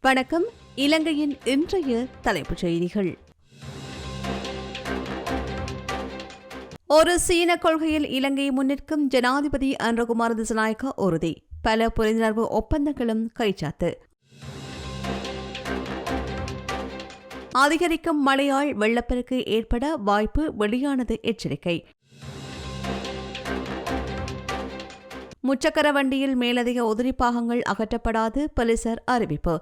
வணக்கம். இலங்கையின் இன்றைய தலைப்புச் செய்திகள். ஒரு சீன கொள்கையில் இலங்கையை முன்னிற்கும் ஜனாதிபதி அன்றகுமார் திசநாயக்க உறுதி. பல புரிந்துணர்வு ஒப்பந்தங்களும் கைச்சாத்து. அதிகரிக்கும் மழையால் வெள்ளப்பெருக்கு ஏற்பட வாய்ப்பு வெளியானது எச்சரிக்கை. முச்சக்கர வண்டியில் மேலதிக உதிரி பாகங்கள் அகற்றப்படாது போலீசார் அறிவிப்பு.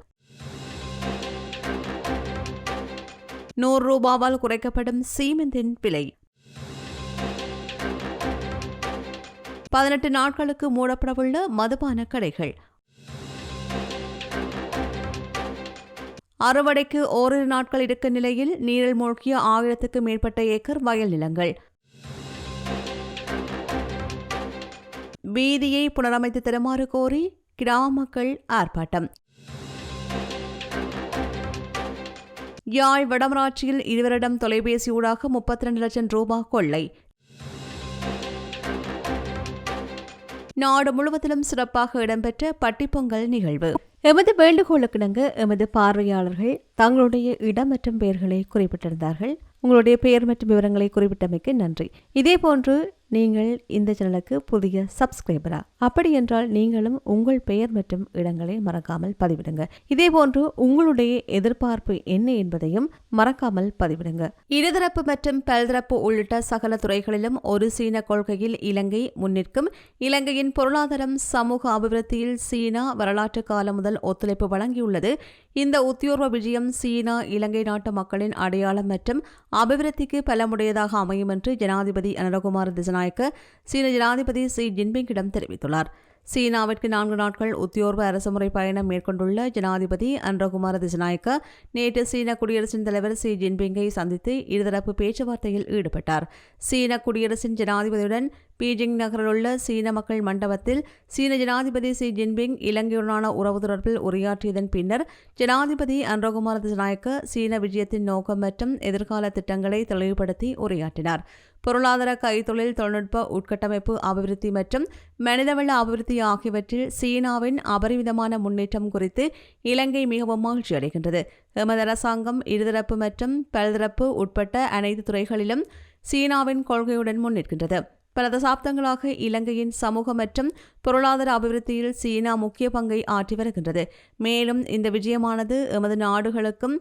நூறு ரூபாவால் குறைக்கப்படும் சீமெந்தின் விலை. பதினெட்டு நாட்களுக்கு மூடப்படவுள்ள மதுபான கடைகள். அறுவடைக்கு ஓரிரு நாட்கள் இருக்க நிலையில் நீரில் மூழ்கிய ஆயிரத்துக்கு மேற்பட்ட ஏக்கர் வயல் நிலங்கள். வீதியை புனரமைத்து தருமாறு கோரி கிராம மக்கள் ஆர்ப்பாட்டம். யாழ் வடமராட்சியில் இருவரிடம் தொலைபேசி ஊடாக முப்பத்தி ரெண்டு லட்சம் ரூபாய் கொள்ளை. நாடு முழுவதிலும் சிறப்பாக இடம்பெற்ற பட்டிப்பொங்கல் நிகழ்வு. எமது வேண்டுகோளுக்கிணங்க எமது பார்வையாளர்கள் தங்களுடைய இடம் மற்றும் பெயர்களை குறிப்பிட்டிருந்தார்கள். உங்களுடைய பெயர் மற்றும் விவரங்களை குறிப்பிட்டமைக்கு நன்றி. இதேபோன்று நீங்கள் இந்த சேனலுக்கு புதிய சப்ஸ்கிரைபரா அப்படி என்றால் நீங்களும் உங்கள் பெயர் மற்றும் இடங்களை மறக்காமல் பதிவிடுங்க. இதேபோன்று உங்களுடைய எதிர்பார்ப்பு என்ன என்பதையும் மறக்காமல் பதிவிடுங்க. இருதரப்பு மற்றும் பல்தரப்பு உள்ளிட்ட சகல துறைகளிலும் ஒரு சீன கொள்கையில் இலங்கை முன்னிற்கும். இலங்கையின் பொருளாதாரம் சமூக அபிவிருத்தியில் சீனா வரலாற்று காலம் முதல் ஒத்துழைப்பு வழங்கியுள்ளது. இந்த உத்தியோர்வ விஜயம் சீனா இலங்கை நாட்டு மக்களின் அடையாளம் மற்றும் அபிவிருத்திக்கு பலமுடையதாக அமையும் என்று ஜனாதிபதி அனுரகுமார் திசநாயக்க சீன ஜனாதிபதி சி ஜின்பிங்கிடம் தெரிவித்துள்ளார். சீனாவிற்கு நான்கு நாட்கள் உத்தியோர்வ அரசுமுறை பயணம் மேற்கொண்டுள்ள ஜனாதிபதி அன்ரகுமார திசநாயக்க நேற்று சீன குடியரசின் தலைவர் சி ஜின்பிங்கை சந்தித்து இருதரப்பு பேச்சுவார்த்தையில் ஈடுபட்டார். சீன குடியரசின் ஜனாதிபதியுடன் பீஜிங் நகரில் உள்ள சீன மக்கள் மண்டபத்தில் சீன ஜனாதிபதி ஷி ஜின்பிங் இலங்கையுடனான உறவு தொடர்பில் உரையாற்றியதன் பின்னர் ஜனாதிபதி அன்ரகுமார திசநாயக்க சீன விஜயத்தின் நோக்கம் மற்றும் எதிர்கால திட்டங்களை தெளிவுபடுத்தி உரையாற்றினார். பொருளாதார கைத்தொழில் தொழில்நுட்ப உட்கட்டமைப்பு அபிவிருத்தி மற்றும் மனிதவள அபிவிருத்தி ஆகியவற்றில் சீனாவின் அபரிமிதமான முன்னேற்றம் குறித்து இலங்கை மிகவும் மகிழ்ச்சி அடைகின்றது. எமது அரசாங்கம் இருதரப்பு மற்றும் பல்தரப்பு உட்பட்ட அனைத்து துறைகளிலும் சீனாவின் கொள்கையுடன் முன்னிற்கின்றது பல தசாப்தங்களாக இலங்கையின் சமூக மற்றும் பொருளாதார அபிவிருத்தியில் சீனா முக்கிய பங்கை ஆற்றி வருகின்றது. மேலும் இந்த விஜயமானது எமது நாடுகளுக்கும்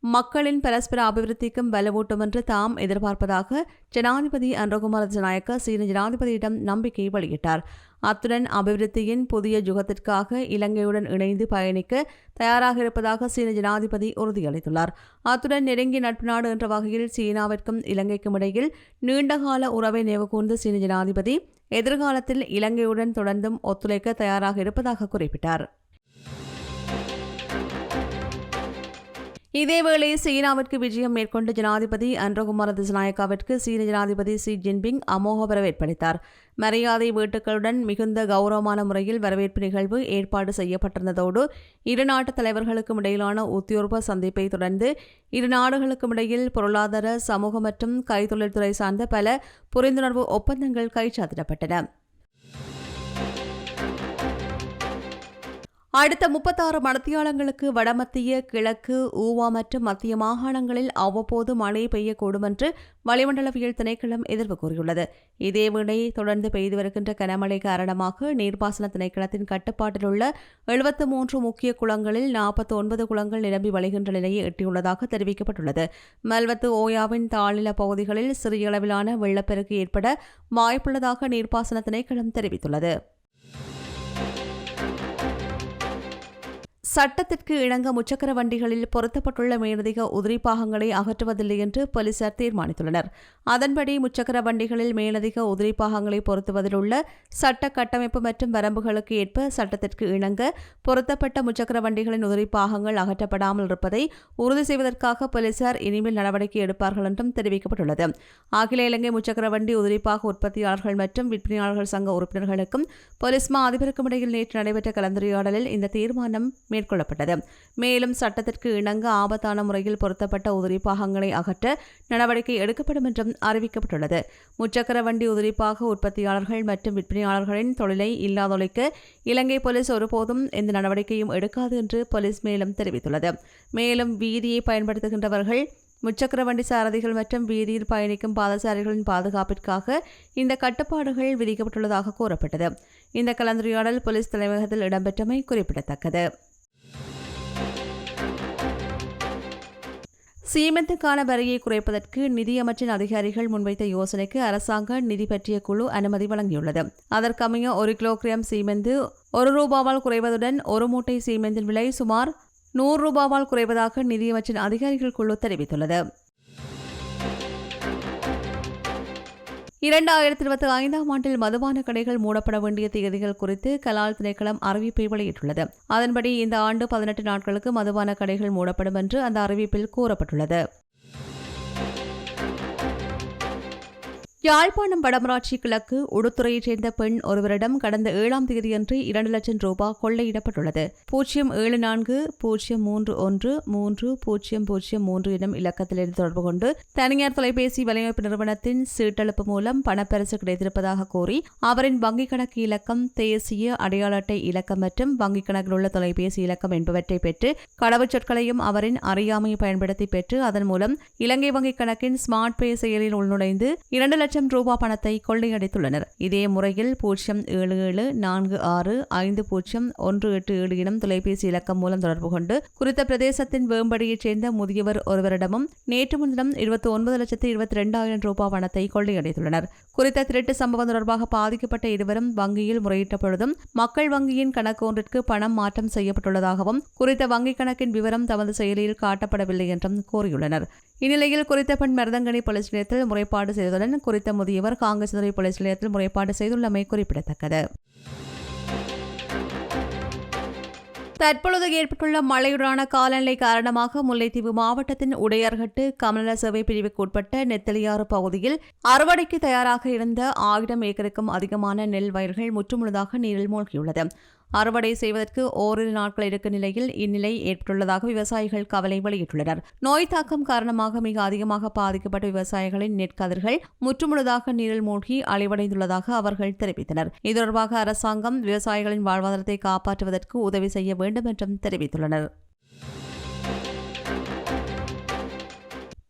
மக்களின் பரஸ்பர அபிவிருத்திக்கும் வலுவூட்டும் என்று தாம் எதிர்பார்ப்பதாக ஜனாதிபதி அன்றகுமார் ஜனாயக்க சீன ஜனாதிபதியிடம் நம்பிக்கை வெளியிட்டார். அத்துடன் அபிவிருத்தியின் புதிய யுகத்திற்காக இலங்கையுடன் இணைந்து பயணிக்க தயாராக இருப்பதாக சீன ஜனாதிபதி உறுதியளித்துள்ளார். அத்துடன் நெருங்கிய நட்பு நாடு என்ற வகையில் சீனாவிற்கும் இலங்கைக்கும் இடையில் நீண்டகால உறவை நினைவுகூர்ந்த சீன ஜனாதிபதி எதிர்காலத்தில் இலங்கையுடன் தொடர்ந்தும் ஒத்துழைக்க தயாராக இருப்பதாக குறிப்பிட்டார். இதேவேளை சீனாவிற்கு விஜயம் மேற்கொண்ட ஜனாதிபதி அன்றகுமார திசநாயக்காவிற்கு சீன ஜனாதிபதி ஷி ஜின்பிங் அமோக வரவேற்பளித்தார் மரியாதை வீட்டுக்களுடன் மிகுந்த கௌரவமான முறையில் வரவேற்பு நிகழ்வு ஏற்பாடு செய்யப்பட்டிருந்ததோடு இரு நாட்டு தலைவர்களுக்கும் இடையிலான உத்தியோர்ப சந்திப்பை தொடர்ந்து இரு நாடுகளுக்கும் இடையில் பொருளாதார சமூக மற்றும் கைத்தொழில்துறை சார்ந்த பல புரிந்துணர்வு ஒப்பந்தங்கள் கைச்சாத்திடப்பட்டன. அடுத்த முப்பத்தாறு மணத்தியாளங்களுக்கு வடமத்திய கிழக்கு ஊவா மற்றும் மத்திய மாகாணங்களில் அவ்வப்போது மழை பெய்யக்கூடும் என்று வளிமண்டலவியல் திணைக்களம் எதிர்ப்பு கூறியுள்ளது. இதேவேளை தொடர்ந்து பெய்து வருகின்ற கனமழை காரணமாக நீர்ப்பாசன திணைக்களத்தின் கட்டுப்பாட்டில் உள்ள எழுபத்து மூன்று முக்கிய குளங்களில் நாற்பத்தி ஒன்பது குளங்கள் நிரம்பி வழிகின்ற நிலையை எட்டியுள்ளதாக தெரிவிக்கப்பட்டுள்ளது. மல்வத்து ஓயாவின் தாழ்நில பகுதிகளில் சிறிய அளவிலான வெள்ளப்பெருக்கு ஏற்பட வாய்ப்புள்ளதாக நீர்ப்பாசன திணைக்களம் தெரிவித்துள்ளது. சட்டத்திற்கு இணங்க முச்சக்கர வண்டிகளில் பொருத்தப்பட்டுள்ள மேலதிக உதிரி பாகங்களை அகற்றுவதில்லை என்று போலீசார் தீர்மானித்துள்ளனர். அதன்படி முச்சக்கர வண்டிகளில் மேலதிக உதிரி பாகங்களை பொருத்துவதில் உள்ள சட்ட கட்டமைப்பு மற்றும் வரம்புகளுக்கு ஏற்ப சட்டத்திற்கு இணங்க பொருத்தப்பட்ட முச்சக்கர வண்டிகளின் உதிரி பாகங்கள் அகற்றப்படாமல் இருப்பதை உறுதி செய்வதற்காக போலீசார் இனிமேல் நடவடிக்கை எடுப்பார்கள் என்றும் தெரிவிக்கப்பட்டுள்ளது. அகில இலங்கை முச்சக்கர வண்டி உதிரிப்பாக உற்பத்தியாளர்கள் மற்றும் விற்பனையாளர்கள் சங்க உறுப்பினர்களுக்கும் போலீஸ் மா அதிபருக்கும் இடையில் நேற்று நடைபெற்ற கலந்துரையாடலில் இந்த தீர்மானம் மேற்கொள்ளப்பட்டது. மேற்கொள்ளப்பட்டது. மேலும் சட்டத்திற்கு இணங்க ஆபத்தான முறையில் பொருத்தப்பட்ட உதிரி பாகங்களை அகற்ற நடவடிக்கை எடுக்கப்படும் என்றும் அறிவிக்கப்பட்டுள்ளது. முச்சக்கர வண்டி உதிரிப்பாக உற்பத்தியாளர்கள் மற்றும் விற்பனையாளர்களின் தொழிலை இல்லாதொழிக்க இலங்கை போலீஸ் ஒருபோதும் எந்த நடவடிக்கையும் எடுக்காது என்று போலீஸ் மேலும் தெரிவித்துள்ளது. மேலும் வீதியை பயன்படுத்துகின்றவர்கள் முச்சக்கர வண்டி சாரதிகள் மற்றும் வீதியில் பயணிக்கும் பாதசாரிகளின் பாதுகாப்பிற்காக இந்த கட்டுப்பாடுகள் விதிக்கப்பட்டுள்ளதாக கூறப்பட்டது. இந்த கலந்துரையாடல் போலீஸ் தலைமையகத்தில் இடம்பெற்றமை குறிப்பிடத்தக்கது. சீமெந்துக்கான வரியை குறைப்பதற்கு நிதியமைச்சின் அதிகாரிகள் முன்வைத்த யோசனைக்கு அரசாங்க நிதி பற்றிய குழு அனுமதி வழங்கியுள்ளது. அதற்கமைய ஒரு கிலோகிராம் சீமெந்து ஒரு ரூபாவால் குறைவதுடன் ஒரு மூட்டை சீமெந்தின் விலை சுமார் நூறு ரூபாவால் குறைவதாக நிதியமைச்சின் அதிகாரிகள் குழு தெரிவித்துள்ளது. இரண்டாயிரத்தி இருபத்தி ஐந்தாம் ஆண்டில் மதுபான கடைகள் மூடப்பட வேண்டிய தேதிகள் குறித்து கலால் திணைக்களம் அறிவிப்பை வெளியிட்டுள்ளது. அதன்படி இந்த ஆண்டு பதினெட்டு நாட்களுக்கு மதுபான கடைகள் மூடப்படும் என்று அந்த அறிவிப்பில் கூறப்பட்டுள்ளது. யாழ்ப்பாணம் வடமராட்சி கிழக்கு உடுத்துறையைச் சேர்ந்த பெண் ஒருவரிடம் கடந்த ஏழாம் தேதியன்று இரண்டு லட்சம் ரூபாய் கொள்ளையிடப்பட்டுள்ளது. பூஜ்ஜியம் ஏழு நான்கு பூஜ்ஜியம் மூன்று ஒன்று மூன்று பூஜ்ஜியம் பூஜ்ஜியம் மூன்று எனும் இலக்கத்திலிருந்து தொடர்பு கொண்டு தனியார் தொலைபேசி வலையமைப்பு நிறுவனத்தின் சீட்டெழுப்பு மூலம் பணப்பரிசு கிடைத்திருப்பதாக கூறி அவரின் வங்கிக் கணக்கு இலக்கம் தேசிய அடையாள அட்டை இலக்கம் மற்றும் வங்கிக் கணக்கில் உள்ள தொலைபேசி இலக்கம் என்பவற்றை பெற்று கடவுச்சொற்களையும் அவரின் அறியாமையை பயன்படுத்தி பெற்று அதன் மூலம் இலங்கை வங்கிக் கணக்கின் ஸ்மார்ட் பே செயலில் உள்நுழைந்து இரண்டு லட்சம் லட்சம் ரூபாய் பணத்தை கொள்ளையடித்துள்ளனர். இதே முறையில் பூஜ்ஜியம் ஏழு ஏழு நான்கு ஆறு ஐந்து பூஜ்ஜியம் ஒன்று எட்டு ஏழு எனும் தொலைபேசி இலக்கம் மூலம் தொடர்பு கொண்டு குறித்த பிரதேசத்தின் வேம்படியைச் சேர்ந்த முதியவர் ஒருவரிடமும் நேற்று முன்தினம் இருபத்தி ஒன்பது லட்சத்து இருபத்தி இரண்டாயிரம் ரூபாய் பணத்தை கொள்ளையடைத்துள்ளனர். குறித்த திருட்டு சம்பவம் தொடர்பாக பாதிக்கப்பட்ட இருவரும் வங்கியில் முறையிட்ட பொழுதும் மக்கள் வங்கியின் கணக்கு ஒன்றிற்கு பணம் மாற்றம் செய்யப்பட்டுள்ளதாகவும் குறித்த வங்கிக் கணக்கின் விவரம் தமது செயலியில் காட்டப்படவில்லை என்றும் கூறியுள்ளனர். இந்நிலையில் குறித்த பெண் மருதங்கனி போலீஸ் நிலையத்தில் முறைப்பாடு செய்ததுடன் குறித்த முதியவர் காங்கிரஸ் போலீஸ் நிலையத்தில் முறைப்பாடு செய்துள்ளமை குறிப்பிடத்தக்கது. தற்பொழுது ஏற்பட்டுள்ள மழையுடான காலநிலை காரணமாக முல்லைத்தீவு மாவட்டத்தின் உடையார்கட்டு கமல சேவை பிரிவுக்கு உட்பட்ட நெத்தலியாறு பகுதியில் அறுவடைக்கு தயாராக இருந்த ஆயிரம் ஏக்கருக்கும் அதிகமான நெல் வயல்கள் முற்றுமுழுதாக நீரில் மூழ்கியுள்ளது. அறுவடை செய்வதற்கு ஓரிரு நாட்கள் இருக்கும் நிலையில் இந்நிலை ஏற்பட்டுள்ளதாக விவசாயிகள் கவலை வெளியிட்டுள்ளனர். நோய் தாக்கம் காரணமாக மிக அதிகமாக பாதிக்கப்பட்ட விவசாயிகளின் நெற்கதிர்கள் முற்றுமுழுதாக நீரில் மூழ்கி அழிவடைந்துள்ளதாக அவர்கள் தெரிவித்தனர். இது தொடர்பாக அரசாங்கம் விவசாயிகளின் வாழ்வாதாரத்தை காப்பாற்றுவதற்கு உதவி செய்ய வேண்டும் என்றும் தெரிவித்துள்ளனர்.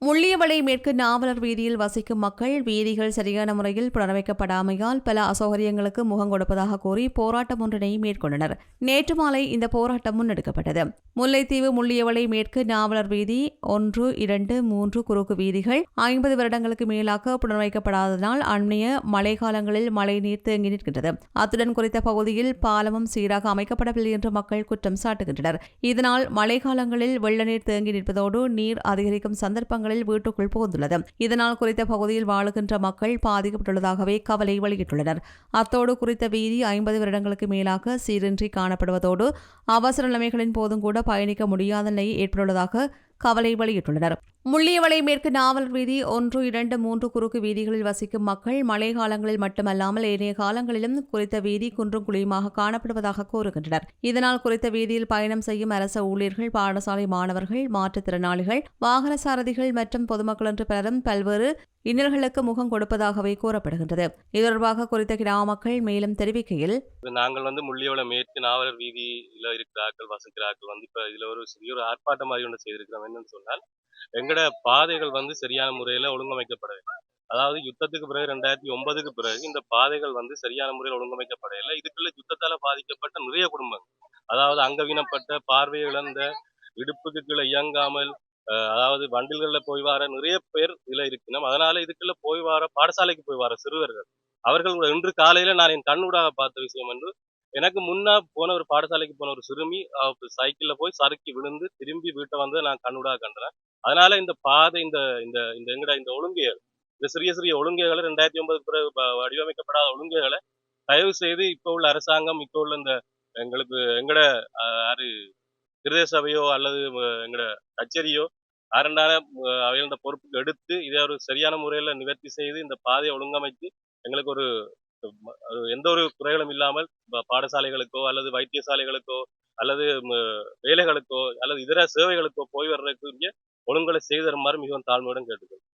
முள்ளியவளை மேற்கு நாவலர் வீதியில் வசிக்கும் மக்கள் வீதிகள் சரியான முறையில் புனரமைக்கப்படாமையால் பல அசௌகரியங்களுக்கு முகம் கொடுப்பதாக கூறி போராட்டம் ஒன்றினை மேற்கொண்டனர். நேற்று மாலை இந்த போராட்டம் முன்னெடுக்கப்பட்டது. முல்லைத்தீவு முள்ளியவளை மேற்கு நாவலர் வீதி ஒன்று இரண்டு மூன்று குறுக்கு வீதிகள் ஐம்பது வருடங்களுக்கு மேலாக புனரமைக்கப்படாததனால் அண்மைய மழை காலங்களில் மழை நீர் தேங்கி நிற்கின்றது. அத்துடன் குறித்த பகுதியில் பாலமும் சீராக அமைக்கப்படவில்லை என்று மக்கள் குற்றம் சாட்டுகின்றனர். இதனால் மழைக்காலங்களில் வெள்ள நீர் தேங்கி நிற்பதோடு நீர் அதிகரிக்கும் சந்தர்ப்பங்களில் வீட்டுக்குள் புகுந்துள்ளது. இதனால் குறித்த பகுதியில் வாழுகின்ற மக்கள் பாதிக்கப்பட்டுள்ளதாகவே கவலை வெளியிட்டுள்ளனர். அத்தோடு குறித்த வீதி ஐம்பது வருடங்களுக்கு மேலாக சீரின்றி காணப்படுவதோடு அவசர நிலைமைகளின் போதும் கூட பயணிக்க முடியாத நிலை ஏற்பட்டுள்ளதாக கவலை வெளியிட்டுள்ளனர். முள்ளியவளை மேற்கு நாவல் வீதி ஒன்று இரண்டு மூன்று குறுக்கு வீதிகளில் வசிக்கும் மக்கள் மழை காலங்களில் மட்டுமல்லாமல் ஏனைய காலங்களிலும் குறித்த வீதி குன்றும் குழியுமாக காணப்படுவதாக கூறுகின்றனர். இதனால் குறித்த வீதியில் பயணம் செய்யும் அரச ஊழியர்கள் பாடசாலை மாணவர்கள் மாற்றுத்திறனாளிகள் வாகன சாரதிகள் மற்றும் பொதுமக்கள் என்று பலரும் பல்வேறு இன்னல்களுக்கு முகம் கொடுப்பதாகவே கூறப்படுகின்றது. இது தொடர்பாக குறித்த கிராம மக்கள் மேலும் தெரிவிக்கையில் நாங்கள் வந்து முள்ளியோட மேற்கு நாவலர் வீதியில இருக்கிறார்கள் வசிக்கிறார்கள் வந்து இப்ப இதுல ஒரு சிறிய ஒரு ஆர்ப்பாட்டம் மாதிரி ஒன்று செய்திருக்கிறோம். என்னன்னு சொன்னால் எங்கட பாதைகள் வந்து சரியான முறையில ஒழுங்கமைக்கப்படவில்லை அதாவது யுத்தத்துக்கு பிறகு ரெண்டாயிரத்தி ஒன்பதுக்கு பிறகு இந்த பாதைகள் வந்து சரியான முறையில் ஒழுங்கமைக்கப்படவில்லை. இதுக்குள்ள யுத்தத்தால பாதிக்கப்பட்ட நிறைய குடும்பங்கள். அதாவது அங்கவீனப்பட்ட பார்வை இழந்த இடுப்புக்கு கீழே இயங்காமல் அதாவது வண்டில்களில் போய் வர நிறைய பேர் இதில் இருக்கணும் அதனால இதுக்குள்ள போய் வர பாடசாலைக்கு போய் வர சிறுவர்கள். அவர்கள் கூட இன்று காலையில நான் என் கண்ணூடாக பார்த்த விஷயம் என்று எனக்கு முன்னா போன ஒரு பாடசாலைக்கு போன ஒரு சிறுமி சைக்கிளில் சைக்கிள்ல போய் சறுக்கி விழுந்து திரும்பி வீட்டை வந்து நான் கண்ணூடாக கண்டேன். அதனால இந்த பாதை இந்த இந்த இந்த எங்கட இந்த ஒழுங்கைகள் இந்த சிறிய சிறிய ஒழுங்கைகளை ரெண்டாயிரத்தி ஒன்பது பிறகு வடிவமைக்கப்படாத ஒழுங்கைகளை தயவு செய்து இப்போ உள்ள அரசாங்கம் இப்போ உள்ள இந்த எங்களுக்கு எங்கட யாரு பிரதேச சபையோ அல்லது எங்கட கச்சேரியோ யாருண்டான அவையில் இந்த பொறுப்புக்கு எடுத்து இதை ஒரு சரியான முறையில் நிவர்த்தி செய்து இந்த பாதையை ஒழுங்கமைத்து எங்களுக்கு ஒரு எந்த ஒரு குறைகளும் இல்லாமல் பாடசாலைகளுக்கோ அல்லது வைத்தியசாலைகளுக்கோ அல்லது வேலைகளுக்கோ அல்லது இதர சேவைகளுக்கோ போய் வர்றதுக்குரிய ஒழுங்குகளை செய்து தருமாறு மிகவும் தாழ்மையுடன் கேட்டுக்கொள்ளும்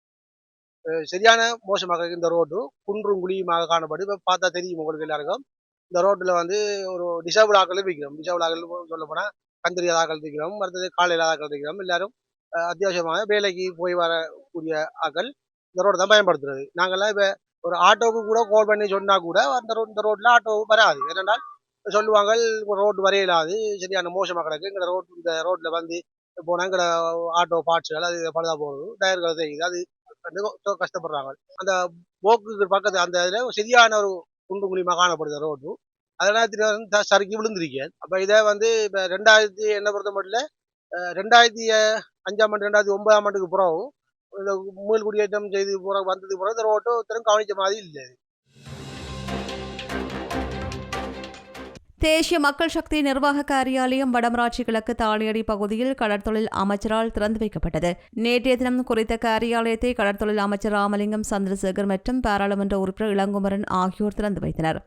சரியான மோசமாக இந்த ரோடு குன்றும் குழியுமாக காணப்படும். இப்போ பார்த்தா தெரியும் உங்களுக்கு எல்லாருக்கும். இந்த ரோட்டில் வந்து ஒரு டிசேபிள் ஆக்கள் விற்கிறோம் டிசேபிள் ஆக்கள் சொல்ல போனால் கந்தரியாத ஆக்கள் விற்கிறோம் மற்றது காலையில் ஆக்கள் விற்கிறோம் எல்லாரும் அத்தியாவசியமாக வேலைக்கு போய் வரக்கூடிய ஆக்கள் இந்த ரோடு தான் பயன்படுத்துறது. நாங்கள்லாம் இப்போ ஒரு ஆட்டோவுக்கு கூட கால் பண்ணி சொன்னால் கூட அந்த ரோட் இந்த ரோட்டில் ஆட்டோ வராது. ஏனென்றால் சொல்லுவாங்க ரோடு வரையிலாது. சரியான மோசமாக கிடக்கு. எங்களை ரோட் இந்த ரோட்டில் வந்து போனால் எங்களோட ஆட்டோ பார்ட்ஸ்கள் அது பழுதா போகிறது டயர்கள் தெரியுது அது வந்து ரொம்ப கஷ்டப்படுறாங்க. அந்த போக்குக்கு பக்கத்து அந்த இதில் சரியான ஒரு குண்டு குழிமா காணப்படுது ரோடு. அதெல்லாம் வந்து சறுக்கி விழுந்திருக்கேன். அப்போ இதை வந்து இப்போ ரெண்டாயிரத்தி என்ன பொறுத்த மட்டும் ரெண்டாயிரத்தி அஞ்சாம் ஆண்டு ரெண்டாயிரத்தி ஒன்பதாம் ஆண்டுக்கு பிறகு இந்த மீள் குடியேற்றம் செய்து போற வந்ததுக்கு பிறகு இந்த ரோட்டோ திரும் கவனிச்ச மாதிரி இல்லை தேசிய மக்கள் சக்தி நிர்வாக காரியாலயம் வடமராட்சி கிழக்கு தாளியடி பகுதியில் கடற்தொழில் அமைச்சரால் திறந்து வைக்கப்பட்டது. நேற்றைய தினம் குறித்த காரியாலயத்தை கடற்தொழில் அமைச்சர் ராமலிங்கம் சந்திரசேகர் மற்றும் பாராளுமன்ற உறுப்பினர் இளங்குமரன் ஆகியோர் திறந்து வைத்தனர்.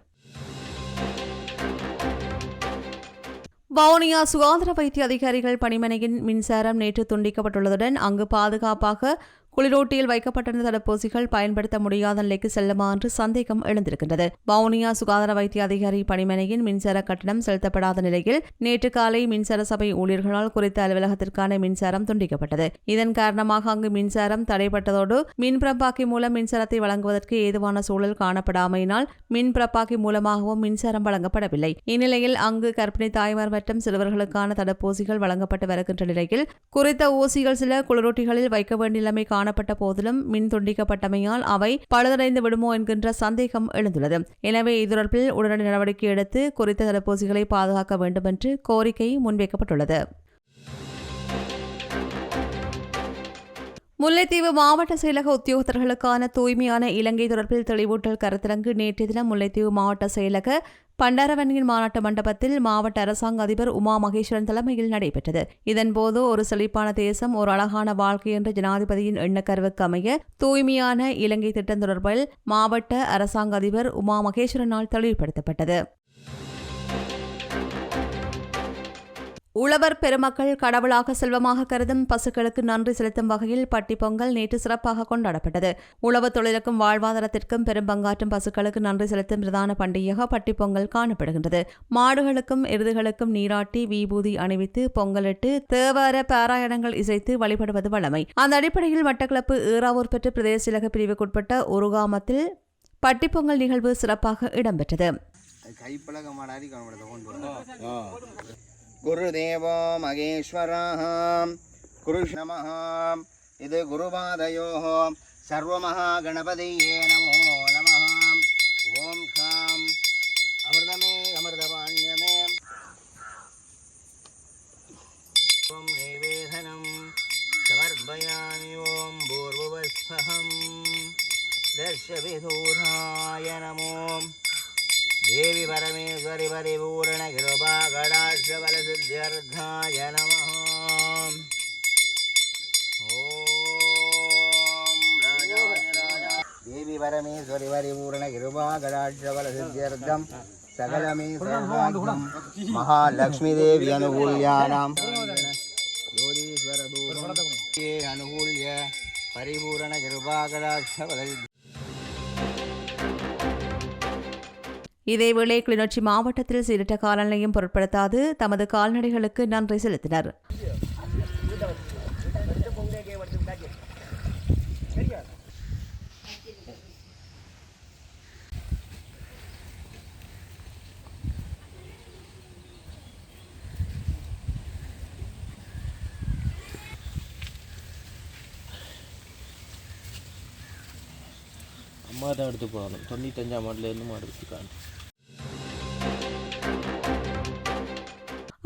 வவுனியா சுகாதார வைத்திய அதிகாரிகள் பணிமனையின் மின்சாரம் நேற்று துண்டிக்கப்பட்டுள்ளதுடன் அங்கு பாதுகாப்பாக குளிரோட்டியில் வைக்கப்பட்டிருந்த தடுப்பூசிகள் பயன்படுத்த முடியாத நிலைக்கு செல்லுமா என்று சந்தேகம் எழுந்திருக்கின்றது. வவுனியா சுகாதார வைத்திய அதிகாரி பணிமனையின் மின்சார கட்டணம் செலுத்தப்படாத நிலையில் நேற்று காலை மின்சார சபை ஊழியர்களால் குறித்த அலுவலகத்திற்கான மின்சாரம் துண்டிக்கப்பட்டது. இதன் காரணமாக அங்கு மின்சாரம் தடைப்பட்டதோடு மின் பிரப்பாக்கி மூலம் மின்சாரத்தை வழங்குவதற்கு ஏதுவான சூழல் காணப்படாமையினால் மின் பிரப்பாக்கி மூலமாகவும் மின்சாரம் வழங்கப்படவில்லை. இந்நிலையில் அங்கு கர்ப்பிணி தாய்மார் மற்றும் சிறுவர்களுக்கான தடுப்பூசிகள் வழங்கப்பட்டு வருகின்ற நிலையில் குறித்த ஊசிகள் சில குளிரூட்டிகளில் வைக்க வேண்டிய நிலைமை காணப்பட்ட போதிலும் மின் துண்டிக்கப்பட்டமையால் அவை பழுதடைந்து விடுமோ என்கின்ற சந்தேகம் எழுந்துள்ளது. எனவே இது தொடர்பில் உடனடி நடவடிக்கை எடுத்து குறித்த தடுப்பூசிகளை பாதுகாக்க வேண்டும் என்று கோரிக்கை முன்வைக்கப்பட்டுள்ளது. முல்லைத்தீவு மாவட்ட செயலக உத்தியோகத்தர்களுக்கான தூய்மையான இலங்கை தொடர்பில் தெளிவூட்டல் கருத்தரங்கு நேற்றைய தினம் முல்லைத்தீவு மாவட்ட செயலக பண்டாரவன்னியின் மாநாட்டு மண்டபத்தில் மாவட்ட அரசாங்க அதிபர் உமா மகேஸ்வரன் தலைமையில் நடைபெற்றது. இதன்போது ஒரு செழிப்பான தேசம் ஒரு அழகான வாழ்க்கை என்ற ஜனாதிபதியின் எண்ணக்கருவுக்கு அமைய தூய்மையான இலங்கை திட்டம் தொடர்பில் மாவட்ட அரசாங்க அதிபர் உமா மகேஸ்வரனால் தெளிவுபடுத்தப்பட்டது. உழவர் பெருமக்கள் கடவுளாக செல்வமாக கருதும் பசுக்களுக்கு நன்றி செலுத்தும் வகையில் பட்டி பொங்கல் நேற்று சிறப்பாக கொண்டாடப்பட்டது. உழவு தொழிலுக்கும் வாழ்வாதாரத்திற்கும் பெரும் பங்காற்றும் பசுக்களுக்கு நன்றி செலுத்தும் பிரதான பண்டிகையாக பட்டி பொங்கல் காணப்படுகின்றது. மாடுகளுக்கும் எருதுகளுக்கும் நீராட்டி விபூதி அணிவித்து பொங்கலிட்டு தேவார பாராயணங்கள் இசைத்து வழிபடுவது வழமை. அந்த அடிப்படையில் மட்டக்களப்பு ஈராவூர் பெற்ற பிரதேச செயலக பிரிவுக்குட்பட்ட உருகாமத்தில் பட்டிப்பொங்கல் நிகழ்வு சிறப்பாக இடம்பெற்றது. गुरुदेवो महेश्वरः। कृषमः इति गुरुपादयोः सर्वमहागणपतये नमो नमः। ॐ शाम् अमृतमे अमृतवाण्यमे ॐ निवेदनं समर्पयामि ॐ पूर्ववत्सहं दर्शविदूराय नमो। தேவி பரமேஸ்வரி பரிபூரண கிருபா கடாட்சபல சித்தியர்த்தாய நம தேவி பரமேஸ்வரி பரிபூரண கிருபா கடாட்சபல சித்தியர்த்தம் சகலமே சர்வாக்யம் மகாலட்சுமி தேவி அனுகூல்யானாம் ஜோதீஸ்வர அனுகூல்ய பரிபூரண கிருபா கடாட்சபல இதேவேளை கிளிநொச்சி மாவட்டத்தில் சீரிட்ட காலநிலையும் பொருட்படுத்தாது. தமது கால்நடைகளுக்கு நன்றி செலுத்தினர். அம்மா தான் எடுத்து போகணும் தொண்ணூத்தஞ்சாம் ஆண்டுலேருந்து மாடு எடுத்துக்காங்க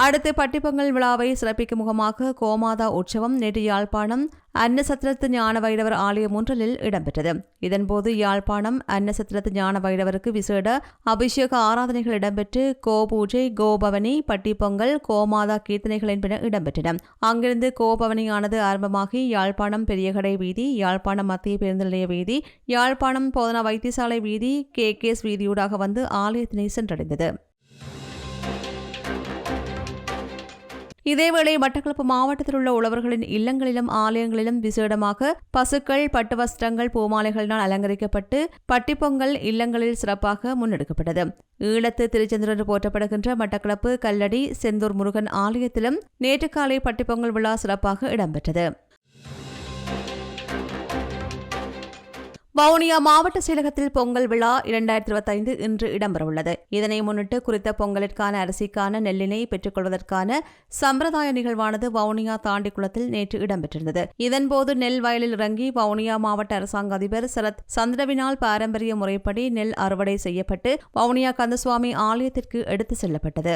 அடுத்து பட்டிப்பொங்கல் விழாவை சிறப்பிக்கும் முகமாக கோமாதா உற்சவம் நேற்று யாழ்ப்பாணம் அன்னசத்திரத்து ஞான வைரவர் ஆலயம் ஒன்றலில் இடம்பெற்றது. இதன்போது யாழ்ப்பாணம் அன்னசத்திரத்து ஞான வைரவருக்கு விசேட அபிஷேக ஆராதனைகள் இடம்பெற்று கோபூஜை கோபவனி பட்டிப்பொங்கல் கோமாதா கீர்த்தனைகள் என்பன இடம்பெற்றன. அங்கிருந்து கோபவனியானது ஆரம்பமாகி யாழ்ப்பாணம் பெரியகடை வீதி யாழ்ப்பாணம் மத்திய பேருந்து நிலைய வீதி யாழ்ப்பாணம் போதனா வைத்தியசாலை வீதி கே கேஸ் வீதியூடாக வந்து ஆலயத்தினை சென்றடைந்தது. இதேவேளை மட்டக்களப்பு மாவட்டத்தில் உள்ள உழவர்களின் இல்லங்களிலும் ஆலயங்களிலும் விசேடமாக பசுக்கள் பட்டு வஸ்திரங்கள் பூமாலைகளினால் அலங்கரிக்கப்பட்டு பட்டிப்பொங்கல் இல்லங்களில் சிறப்பாக முன்னெடுக்கப்பட்டது. ஈழத்து திருச்சந்திரன் போற்றப்படுகின்ற மட்டக்களப்பு கல்லடி செந்தூர் முருகன் ஆலயத்திலும் நேற்று காலை பட்டிப்பொங்கல் விழா சிறப்பாக இடம்பெற்றது. வவுனியா மாவட்ட செயலகத்தில் பொங்கல் விழா இரண்டாயிரத்தி இருபத்தைந்து இன்று இடம்பெறவுள்ளது. இதனை முன்னிட்டு குறித்த பொங்கலிற்கான அரிசிக்கான நெல்லினை பெற்றுக்கொள்வதற்கான சம்பிரதாய நிகழ்வானது வவுனியா தாண்டிக்குளத்தில் நேற்று இடம்பெற்றிருந்தது. இதன்போது நெல் வயலில் இறங்கி வவுனியா மாவட்ட அரசாங்க அதிபர் சரத் சந்திரவினால் பாரம்பரிய முறைப்படி நெல் அறுவடை செய்யப்பட்டு வவுனியா கந்தசுவாமி ஆலயத்திற்கு எடுத்து செல்லப்பட்டது.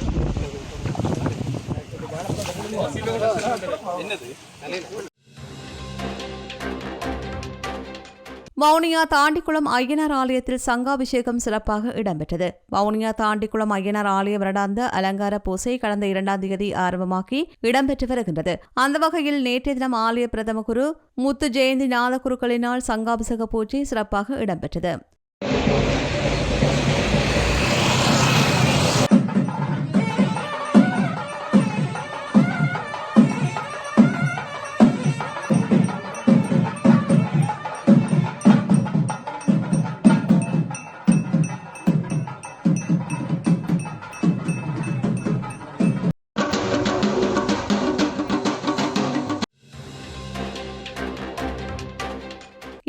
வவுனியா தாண்டிக்குளம் ஐயனார் ஆலயத்தில் சங்காபிஷேகம் சிறப்பாக இடம்பெற்றது. வவுனியா தாண்டிக்குளம் ஐயனார் ஆலய வருடாந்த அலங்கார பூசை கடந்த இரண்டாம் தேதி ஆரம்பமாகி இடம்பெற்று வருகின்றது. அந்த வகையில் நேற்றைய தினம் ஆலய பிரதம குரு முத்து ஜெயந்தி நாதகுருக்களினால் சங்காபிஷேக பூஜை சிறப்பாக இடம்பெற்றது.